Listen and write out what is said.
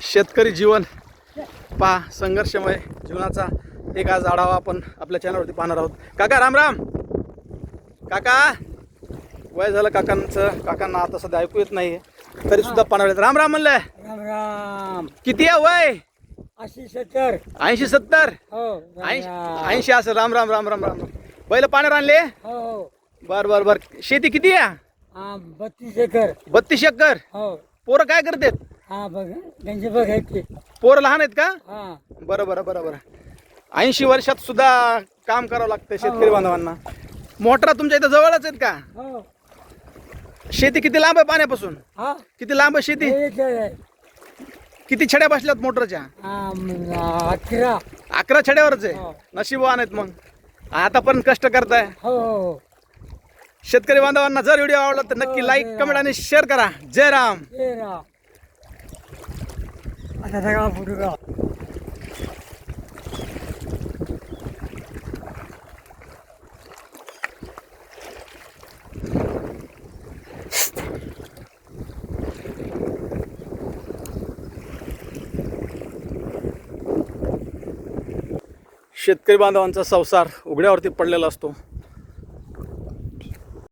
शेतकरी जीवन पा संघर्षमय जीवनाचा एक आज आढावा आपण आपल्या चॅनलवरती पाहणार आहोत. काका राम राम. काका वय झालं काकांचं. काकांना आता सध्या ऐकू येत नाही तरी सुद्धा पाहणार. राम राम म्हणलंय. राम राम. किती आहे वय? अशी सत्तर. ऐंशी सत्तर? हो ऐंशी. ऐंशी असं. राम राम राम राम राम. बैल पाण्यावर आणले? हो हो. बर बर बर. शेती किती आहे? बत्तीस एकर. बत्तीस एकर. पोरं काय करतात? हा बघ त्यांचे बघायचे पोरं लहान आहेत का? हा. बरं बरं बरं बरं. ऐंशी वर्षात सुद्धा काम करावं लागतं शेतकरी बांधवांना. मोटरा तुमच्या इथं जवळच आहेत का? हो. शेती किती लांब आहे पाण्यापासून? हा. किती लांब आहे शेती? हे इथे आहे. किती छड्या बसल्यात मोटरच्या? हा, म, अकरा. अकरा छड्यावरच आहे? हो. नशीबवान आहेत मग. आतापर्यंत कष्ट करताय. हो हो हो. शेतकरी बांधवांना जर व्हिडिओ आवडला तर नक्की हो, लाईक कमेंट आणि शेअर करा. जय राम. हे राम. आता सगळा शेतकरी बांधवांचा संसार उघड्यावरती पडलेला असतो.